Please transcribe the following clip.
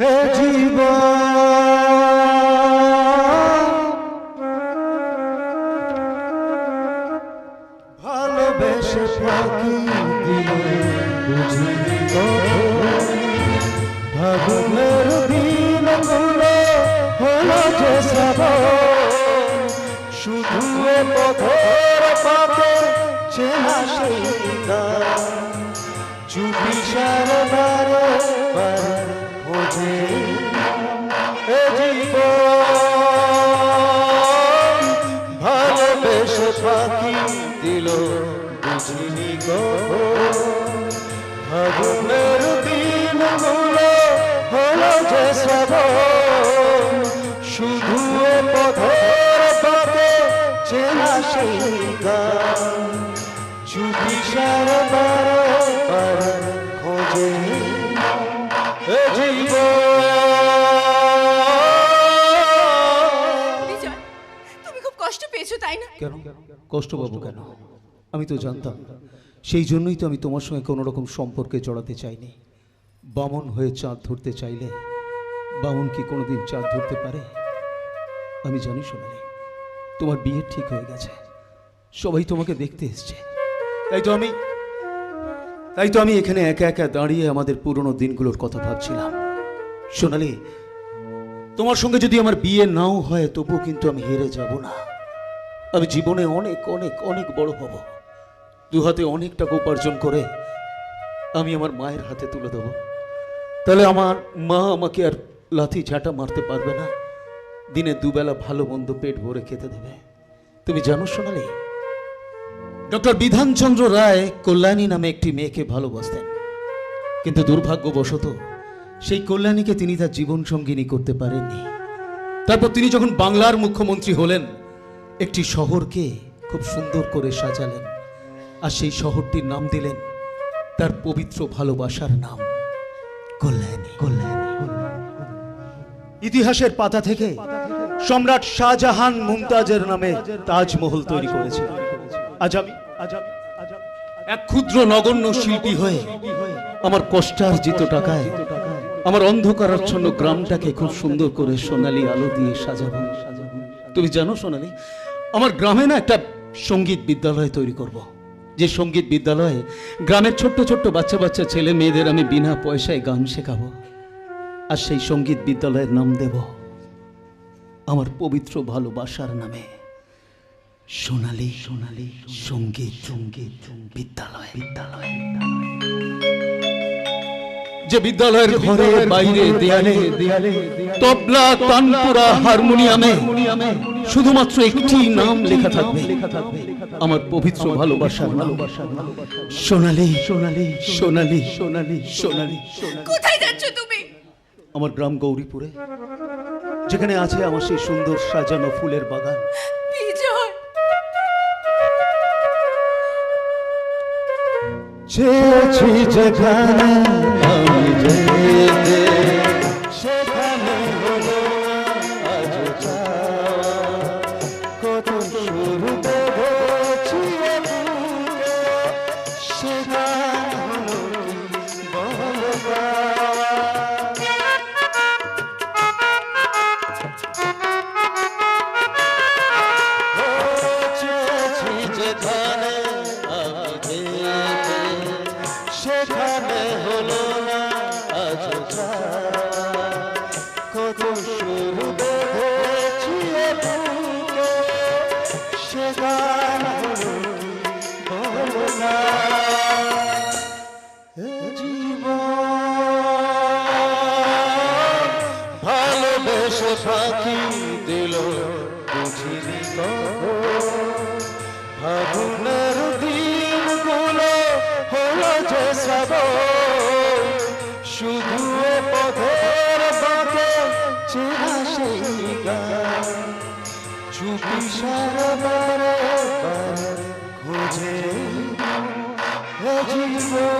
হে জীবন। ভালোবেসে বুঝিনি কখন ভাবনের দিনগুলো হলো যে শ্রাবণ। শুধু পথের চুপি সারে বারে বারে এ জীবন ভালোবেসে পাখি দিল বুঝিনি কখন ফাগুনের দিন হলো যে শ্রাবণ। শুধু পথের পাতে চেনা সেই গান। চুপি সারা কেন? কষ্ট পাবো কেন? আমি তো জানতাম। সেই জন্যই তো আমি তোমার সঙ্গে কোনো রকম সম্পর্কে জড়াতে চাইনি। বামন হয়ে চাঁদ ধরতে চাইলে, বামন কি কোনোদিন চাঁদ ধরতে পারে? আমি জানি সোনালি, তোমার বিয়ে ঠিক হয়ে গেছে। সবাই তোমাকে দেখতে এসছে। তাই তো আমি, তাই তো আমি এখানে একা একা দাঁড়িয়ে আমাদের পুরনো দিনগুলোর কথা ভাবছিলাম। সোনালি, তোমার সঙ্গে যদি আমার বিয়ে নাও হয়, তবুও কিন্তু আমি হেরে যাব না। আমি জীবনে অনেক অনেক অনেক বড় হব। দু হাতে অনেক টাকা উপার্জন করে আমি আমার মায়ের হাতে তুলে দেবো। তাহলে আমার মা আমাকে আর লাথি ঝাঁটা মারতে পারবে না। দিনে দুবেলা ভালো মন্দ পেট ভরে খেতে দেবে। তুমি জানো শোনালে ডক্টর বিধানচন্দ্র রায় কল্যাণী নামে একটি মেয়েকে ভালোবাসতেন। কিন্তু দুর্ভাগ্যবশত সেই কল্যাণীকে তিনি তার জীবন সঙ্গিনী করতে পারেননি। তারপর তিনি যখন বাংলার মুখ্যমন্ত্রী হলেন একটি শহরকে খুব সুন্দর করে সাজালেন আর সেই শহরটির নাম দিলেন তার পবিত্র ভালোবাসার নাম ইতিহাসের পাতা থেকে সম্রাট শাহজাহান মুমতাজের নামে তাজমহল তৈরি আমি এক ক্ষুদ্র নগণ্য শিল্পী হয়ে আমার কষ্টার্জিত টাকায় আমার অন্ধকারাচ্ছন্ন গ্রামটাকে খুব সুন্দর করে সোনালী আলো দিয়ে সাজাবো। তুমি জানো সোনালী আমার গ্রামে না একটা সংগীত বিদ্যালয় তৈরি করব। যে সংগীত বিদ্যালয়ে গ্রামের ছোট্ট ছোট্ট বাচ্চা বাচ্চা ছেলে মেয়েদের আমি বিনা পয়সায় গান শেখাবো আর সেই সংগীত বিদ্যালয়ের নাম দেব আমার পবিত্র ভালোবাসার নামে সোনালী সোনালী সংগীত সংগীত বিদ্যালয় বিদ্যালয় যে বিদ্যালয়ের ঘরে বাইরে দেয়ালে দেয়ালে তবলা তানপুরা হারমোনিয়ামে শুধুমাত্র একটি নাম লেখা থাকবে। আমার পবিত্র ভালোবাসার নাম। সোনালী সোনালী সোনালি সোনালি সোনালী। কোথায় যাচ্ছ তুমি? আমার গ্রাম গৌরীপুরে যেখানে আছে আমার সেই সুন্দর সাজানো ফুলের বাগান। বিজয়। চেয়েছি যেখানে আমি যেতে ফাঁকি দিল, বুঝিনি কখন। ফাগুনের দিনগুলো হলো যে শ্রাবণ। শুধু পথের বাঁকে চেনা সেই গান। চুপি সারা খোঁজে। জীবন